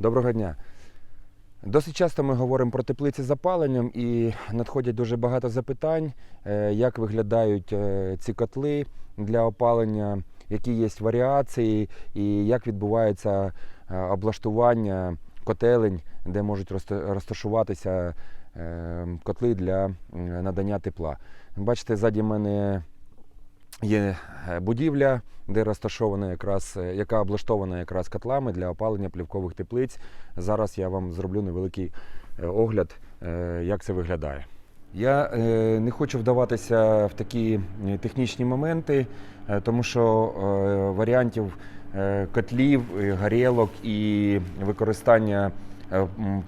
Доброго дня. Досить часто ми говоримо про теплиці з опаленням і надходять дуже багато запитань, е, як виглядають е, ці котли для опалення, які є варіації і як відбувається е, облаштування котелень, де можуть розташуватися котли для надання тепла. Бачите, ззаді мене є е, будівля, де розташована якраз, е, яка облаштована якраз котлами для опалення плівкових теплиць. Зараз я вам зроблю невеликий е, огляд, як це виглядає. Я не хочу вдаватися в такі технічні моменти, тому що варіантів котлів, горілок і використання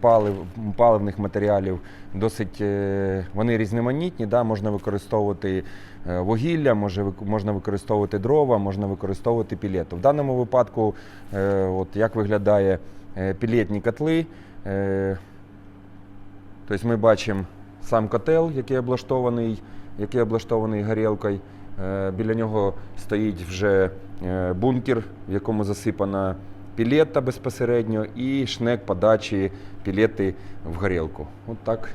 палив, паливних матеріалів досить е, вони різноманітні. Да? Можна використовувати е, вугілля, може, можна використовувати дрова, можна використовувати пілету. В даному випадку, е, от як виглядає е, пілетні котли. Е, Тобто ми бачимо сам котел, який облаштований, який облаштований горілкою. Е, Біля нього стоїть вже е, бункер, в якому засипана пілета безпосередньо, і шнек подачі пілети в горілку. От так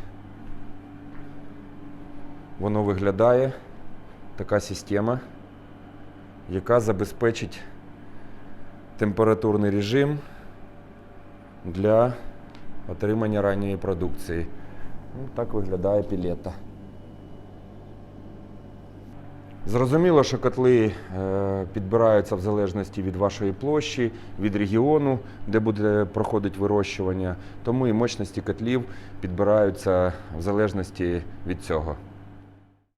воно виглядає. Така система, яка забезпечить температурний режим для отримання ранньої продукції. Ну, так виглядає пілета. Зрозуміло, що котли е, підбираються в залежності від вашої площі, від регіону, де буде проходити вирощування, тому і мощності котлів підбираються в залежності від цього.